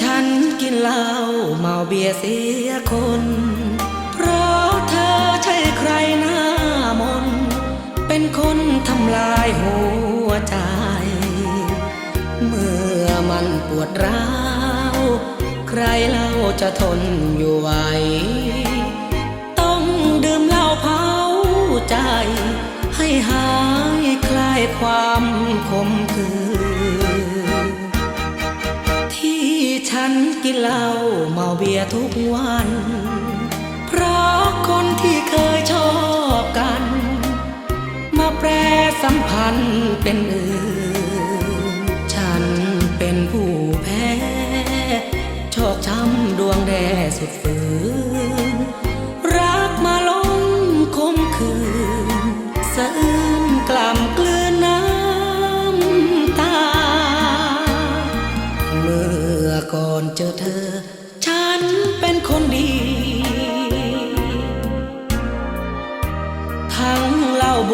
ฉันกินเหล้าเมาเบียเสียคน เพราะเธอใช่ใครหน้ามน เป็นคนทำลายหัวใจ เมื่อมันปวดร้าว ใครเล่าจะทนอยู่ไหว ต้องดื่มเหล้าเผาใจ ให้หายคลายความขมคือ กินเหล้าเมาเบียร์ทุกวัน เพราะคนที่เคยชอบกัน มาแปรสัมพันธ์เป็นอื่น ฉันเป็นผู้แพ้ โชคช้ำดวงแดสุดฝืน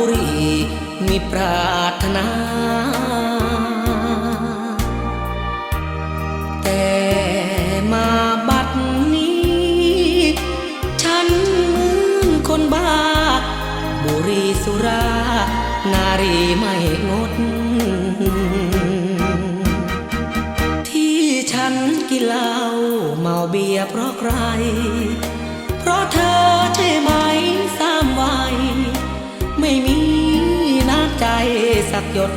บุรีมีปรารถนา แต่มาบัดนี้ ฉันเหมือนคนบ้า บุรีสุรา นารีไม่งด ที่ฉันกินเหล้าเมาเบียร์เพราะใคร หยด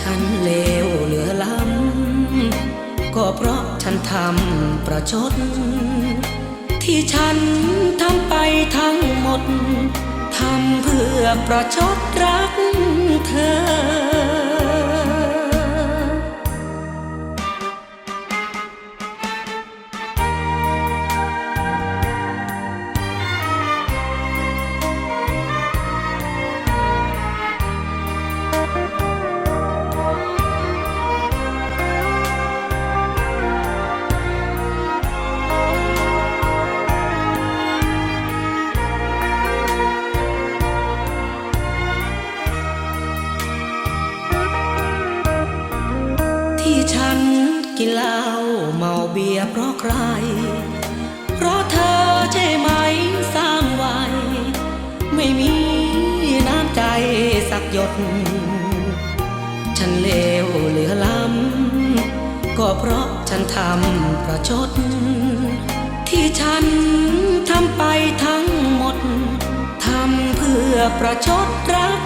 ฉันเลวเหลือล้ำ ก็เพราะฉันทำประชด ที่ฉันทำไปทั้งหมด ทำเพื่อประชดรักเธอ กินเหล้าเมาเบียร์เพราะใคร เพราะเธอใช่ไหมสร้างไว้ไม่มีน้ำใจสักหยด ฉันเลวเหลือล้ำก็เพราะฉันทำประชด ที่ฉันทำไปทั้งหมดทำเพื่อประชดรัก